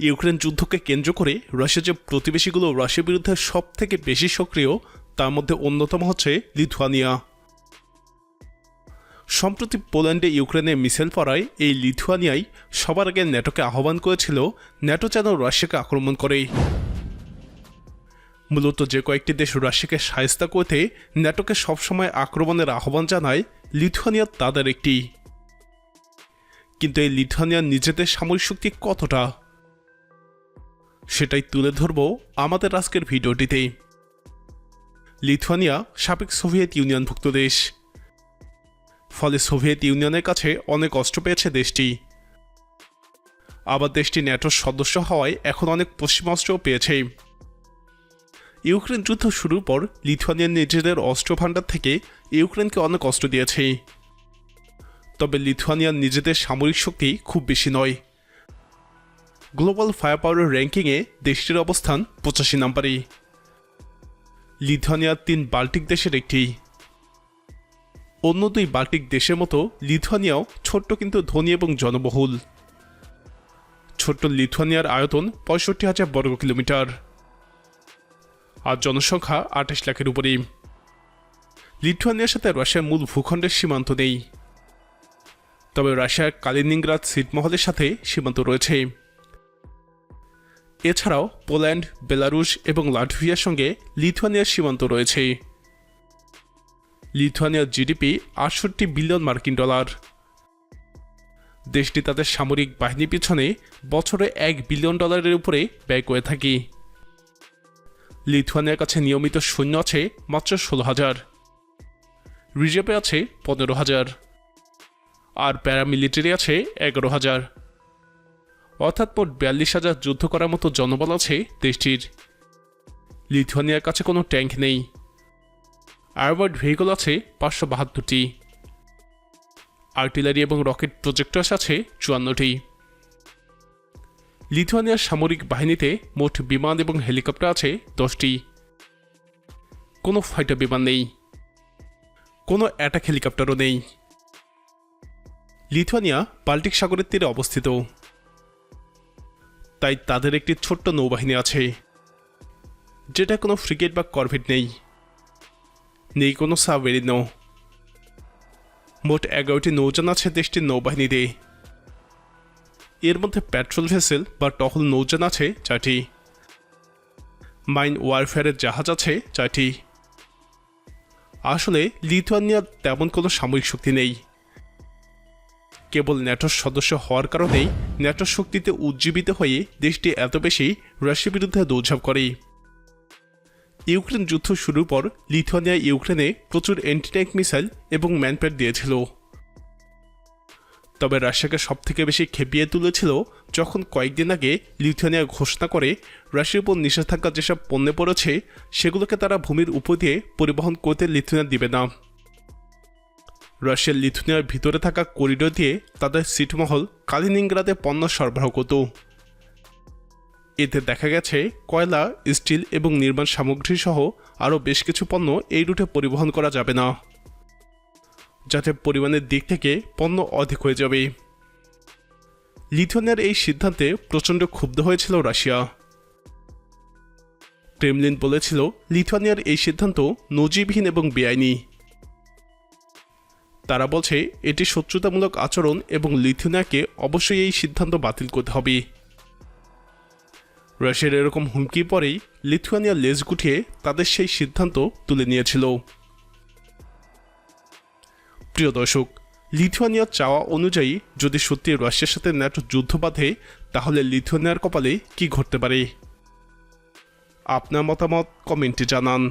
Ukraine যুদ্ধকে কেন্দ্র করে রাশিয়া যে প্রতিবেশীগুলো রাশিয়ার বিরুদ্ধে সব থেকে বেশি সক্রিয়, তার মধ্যে অন্যতম হচ্ছে লিথুয়ানিয়া। সম্প্রতি পোল্যান্ডে ইউক্রেনে মিসাইল পড়ায় এই লিথুয়ানিয়াই সবার আগে ন্যাটোকে আহ্বান করেছিল, ন্যাটো যেন রাশিয়াকে আক্রমণ করে। মূলত যে কয়েকটি দেশ রাশিয়াকে সায়স্তা করতে ন্যাটোকে সবসময় আক্রমণের আহ্বান জানায়, লিথুয়ানিয়া তাদের একটি। কিন্তু এই লিথুয়ানিয়ার নিজেদের সামরিক শক্তি কতটা? সেটাই তুলে ধরব আমাদের আজকের ভিডিওটিতে। লিথুয়ানিয়া, সাবেক সোভিয়েত ইউনিয়নভুক্ত দেশ। ফলে সোভিয়েত ইউনিয়নের কাছে অনেক কষ্ট পেয়েছে দেশটি। আবার দেশটি ন্যাটোর সদস্য হওয়ায় এখন অনেক পশ্চিমাস্ত্রও পেয়েছে। ইউক্রেন যুদ্ধ শুরুর পর লিথুয়ানিয়ার নিজেদের অস্ত্র ভাণ্ডার থেকে ইউক্রেনকে অনেক কষ্ট দিয়েছে। তবে লিথুয়ানিয়ার নিজেদের সামরিক শক্তি খুব বেশি নয়। গ্লোবাল ফায়ার পাওয়ার র্যাঙ্কিংয়ে দেশটির অবস্থান পঁচাশি নম্বরে। লিথুয়ানিয়ার তিন বাল্টিক দেশের একটি। অন্য দুই বাল্টিক দেশের মতো লিথুয়ানিয়াও ছোট্ট কিন্তু ধনী এবং জনবহুল। ছোট্ট লিথুয়ানিয়ার আয়তন পঁয়ষট্টি হাজার বর্গ কিলোমিটার। আর জনসংখ্যা আঠাশ লাখের উপরে। লিথুয়ানিয়ার সাথে রাশিয়ার মূল ভূখণ্ডের সীমান্ত নেই। তবে রাশিয়ার কালিনিংগ্রাদ ছিটমহলের সাথে সীমান্ত রয়েছে। এছাড়াও পোল্যান্ড, বেলারুশ এবং লাটভিয়ার সঙ্গে লিথুয়ানিয়ার সীমান্ত রয়েছে। লিথুয়ানিয়ার জিডিপি আটষট্টি বিলিয়ন মার্কিন ডলার। দেশটি তাদের সামরিক বাহিনী পিছনে বছরে এক বিলিয়ন ডলারের উপরে ব্যয় করে থাকে। লিথুয়ানিয়ার কাছে নিয়মিত সৈন্য আছে মাত্র ষোলো হাজার। রিজার্ভে আছে পনেরো হাজার। আর প্যারামিলিটারি আছে এগারো হাজার। অর্থাৎ মোট বিয়াল্লিশ হাজার যুদ্ধ করার মতো জনবল আছে দেশটির। লিথুয়ানিয়ার কাছে কোনো ট্যাঙ্ক নেই। আর্মার্ড ভেহিকল আছে পাঁচশো বাহাত্তরটি। আর্টিলারি এবং রকেট প্রজেক্টর্স আছে চুয়ান্নটি। লিথুয়ানিয়ার সামরিক বাহিনীতে মোট বিমান এবং হেলিকপ্টার আছে দশটি। কোনো ফাইটার বিমান নেই। কোনো অ্যাটাক হেলিকপ্টারও নেই। লিথুয়ানিয়া বাল্টিক সাগরের তীরে অবস্থিত। তাই তাদের একটি ছোট্ট নৌবাহিনী আছে, যেটা কোনো ফ্রিগেট বা করভেট নেই নেই কোনো সাবমেরিনও। মোট এগারোটি নৌযান আছে দেশটির নৌবাহিনীতে। এর মধ্যে পেট্রোল ভেসেল বা টহল নৌযান আছে চারটি। মাইন ওয়ারফেয়ারের জাহাজ আছে চারটি। আসলে লিথুয়ানিয়ার তেমন কোনো সামরিক শক্তি নেই। কেবল ন্যাটোর সদস্য হওয়ার কারণেই ন্যাটোর শক্তিতে উজ্জীবিত হয়ে দেশটি এত বেশি রাশিয়ার বিরুদ্ধে দৌড়ঝাঁপ করে। ইউক্রেন যুদ্ধ শুরুর পর লিথুয়ানিয়া ইউক্রেনে প্রচুর অ্যান্টি ট্যাঙ্ক মিসাইল এবং ম্যানপ্যাড দিয়েছিল। তবে রাশিয়াকে সবথেকে বেশি খেপিয়ে তুলেছিল যখন কয়েকদিন আগে লিথুয়ানিয়া ঘোষণা করে রাশিয়ার উপর নিষেধাজ্ঞা যেসব পণ্যে পড়েছে, সেগুলোকে তারা ভূমির উপর দিয়ে পরিবহন করতে লিথুয়ানিয়া দিবে না। রাশিয়ার লিথুনিয়ার ভিতরে থাকা করিডোর দিয়ে তাদের সিটমহল কালিনিংগ্রাদে পণ্য সরবরাহ করত। এতে দেখা গেছে কয়লা, স্টিল এবং নির্মাণ সামগ্রী সহ আরও বেশ কিছু পণ্য এই রুটে পরিবহন করা যাবে না, যাতে পরিমাণের দিক থেকে পণ্য অধিক হয়ে যাবে। লিথুয়ানিয়ার এই সিদ্ধান্তে প্রচণ্ড ক্ষুব্ধ হয়েছিল রাশিয়া। ক্রেমলিন বলেছিল, লিথুয়ানিয়ার এই সিদ্ধান্ত নজিবিহীন এবং বেআইনি। তারা বলছে, এটি শত্রুতামূলক আচরণ এবং লিথুনিয়াকে অবশ্যই এই সিদ্ধান্ত বাতিল করতে হবে। রাশিয়ার এরকম হুমকি পরেই লিথুয়ানিয়া লেজ গুটিয়ে তাদের সেই সিদ্ধান্ত তুলে নিয়েছিল। প্রিয় দর্শক, লিথুয়ানিয়ার চাওয়া অনুযায়ী যদি সত্যি রাশিয়ার সাথে ন্যাটো যুদ্ধ বাঁধে, তাহলে লিথুয়ানিয়ার কপালে কি ঘটতে পারে? আপনার মতামত কমেন্টে জানান।